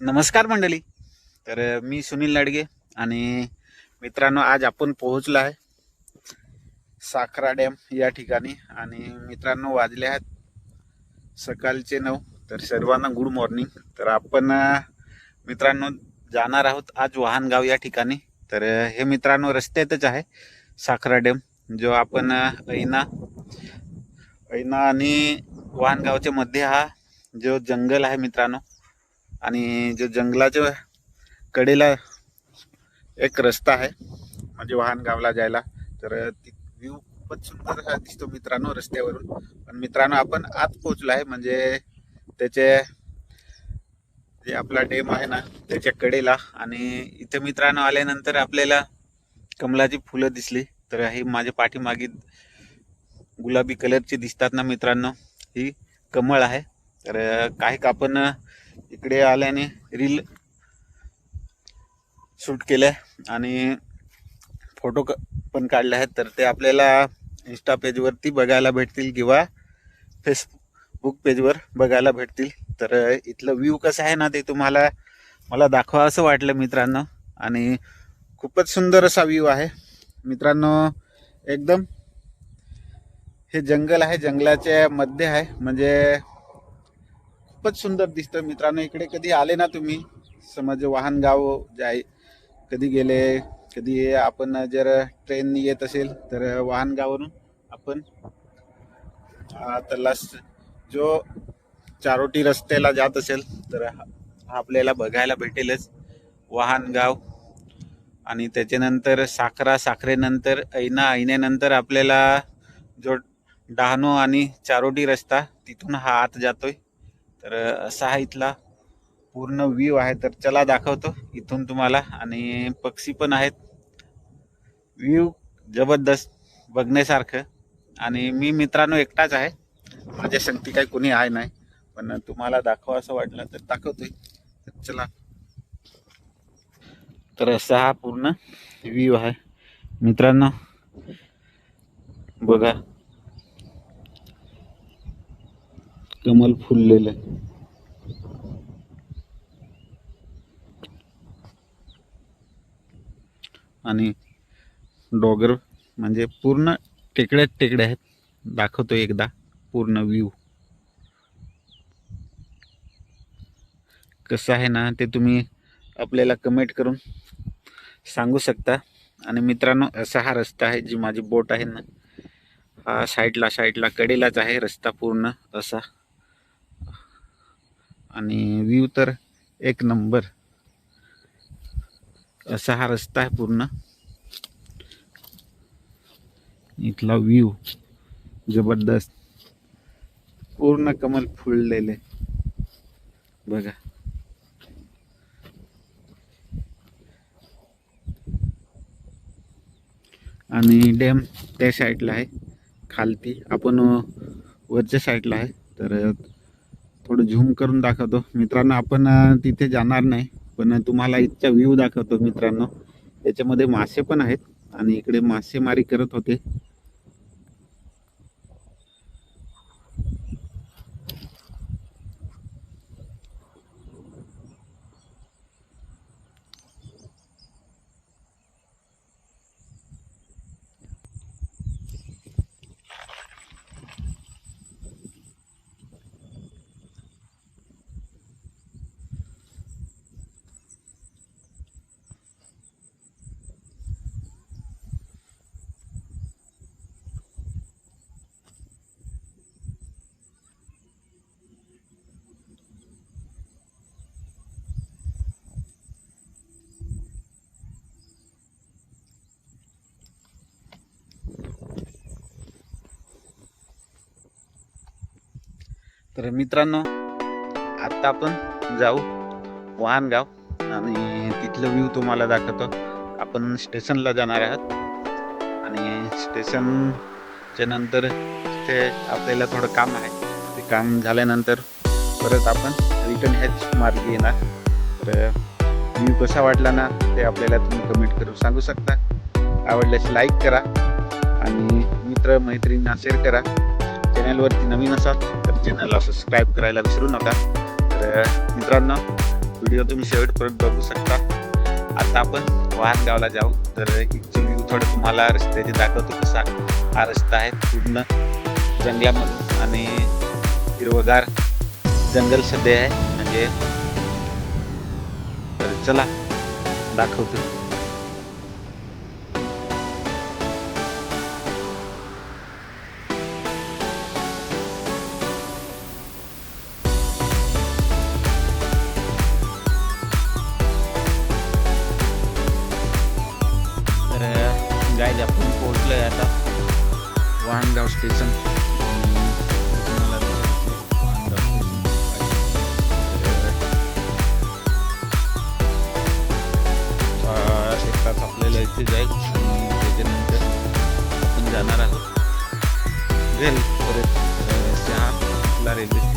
नमस्कार मंडळी. तर मी सुनील लाडगे आणि मित्रांनो आज आपण पोहोचलो आहे साखरा डॅम या ठिकाणी आणि मित्रांनो वाजले आहेत सकाळचे नऊ तर सर्वांना गुड मॉर्निंग. तर आपण मित्रांनो जाणार आहोत आज वाहनगाव या ठिकाणी. तर हे मित्रांनो रस्त्यातच आहे साखरा डॅम जो आपण ऐना ऐना आणि वाहनगावच्या मध्ये हा जो जंगल आहे मित्रांनो आणि जो जंगलाच्या कडेला एक रस्ता आहे म्हणजे वाहन गावला जायला तर व्ह्यू खूपच सुंदर दिसतो मित्रांनो रस्त्यावरून. पण मित्रांनो आपण आत पोहोचलो आहे म्हणजे त्याचे जे आपला डेम आहे ना त्याच्या कडेला. आणि इथे मित्रांनो आल्यानंतर आपल्याला कमलाची फुलं दिसली. तर ही माझ्या पाठीमागे गुलाबी कलरची दिसतात ना मित्रांनो ही कमळ आहे. तर काही आपण इकडे आल्याने रील शूट केले आणि फोटो क- पण काढले आहेत. तर ते आपल्याला इंस्टा पेजवरती बघायला भेटतील किंवा फेसबुक पेजवर बघायला भेटतील. तर इथलं व्ह्यू कसं आहे ना ते तुम्हाला मला दाखवा असं वाटलं मित्रांनो. आणि खूपच सुंदर असा व्ह्यू आहे. मित्रांनो एकदम हे जंगल आहे. जंगलाच्या मध्ये आहे. म्हणजे खूपच सुंदर दिसतं. मित्रांनो इकडे कधी आले ना तुम्ही? समज वाहन गाव जाय कधी गेले कधी आपण जर ट्रेन येत असेल तर वाहन गावावरून आपण आ, जो चारोटी रस्त्याला जात असेल तर हा हा आपल्याला बघायला भेटेलच. वाहन गाव आणि त्याच्यानंतर साखरा साखरेनंतर ऐना ऐन्यानंतर आपल्याला जो डहाणू आणि चारोटी रस्ता तिथून हा आत जातोय. तर असा हा इथला पूर्ण व्ह्यू आहे तर चला दाखवतो इथून तुम्हाला. आणि पक्षी पण आहेत. व्ह्यू जबरदस्त बघण्यासारखं. आणि मी मित्रांनो एकटाच आहे. माझ्या संगती काही कोणी आहे नाही. पण तुम्हाला दाखवा असं वाटलं तर दाखवतोय. तर चला. तर असा हा पूर्ण व्ह्यू आहे. मित्रांनो बघा. कमल फुललेलं आहे. आणि डॉगर म्हणजे पूर्ण टेकड्यात टेकड्या आहेत. दाखवतो एकदा. पूर्ण व्ह्यू कसं आहे ना ते तुम्ही आपल्याला कमेंट करून सांगू शकता. आणि मित्रांनो असा हा रस्ता आहे जी माझी बोट आहे ना. हा साईडला साईडला कडेलाच आहे. रस्ता पूर्ण असा. आणि व्ह्यू तर एक नंबर. असा हा रस्ता आहे पूर्ण. इथला व्ह्यू जबरदस्त. पूर्ण कमल फुललेले. बघा. आणि डॅम त्या साईडला आहे. खालती. आपण वरच्या साईडला आहे. तर थोडं झूम करून दाखवतो. मित्रांनो आपण तिथे जाणार नाही पण तुम्हाला इथचा व्ह्यू दाखवतो मित्रांनो. याच्यामध्ये मासे पण आहेत आणि इकडे मासेमारी करत होते. तर मित्रांनो आत्ता आपण जाऊ वाहनगाव आणि तिथलं व्ह्यू तुम्हाला दाखवतो. आपण स्टेशनला जाणार आहात. आणि स्टेशनच्या नंतर तिथे आपल्याला थोडं काम आहे. ते काम झाल्यानंतर परत आपण रिटर्न ह्याच मार्ग येणार. तर व्ह्यू कसा वाटला ना ते आपल्याला तुम्ही कमेंट करून सांगू शकता. आवडल्यास लाईक करा. आणि मित्र मैत्रिणींना शेअर करा. चॅनलवरती नवीन असाल तर चॅनलला सबस्क्राईब करायला विसरू नका. तर मित्रांनो व्हिडिओ तुम्ही शेवटपर्यंत बघू शकता. आता आपण वाहनगावला जाऊ. तर ॲक्च्युली थोडं तुम्हाला रस्त्याची दाखवतो कसा हा रस्ता आहे. पूर्ण जंगलामध्ये आणि हिरवगार जंगल सध्या आहे. म्हणजे तर चला दाखवतो. आपण पोहोचलोय आता. वाहनगाव स्टेशन. एक तास आपल्याला इथे जाईल त्याच्यानंतर आपण जाणार आहोत. रेल परत अं, शहा रेल्वे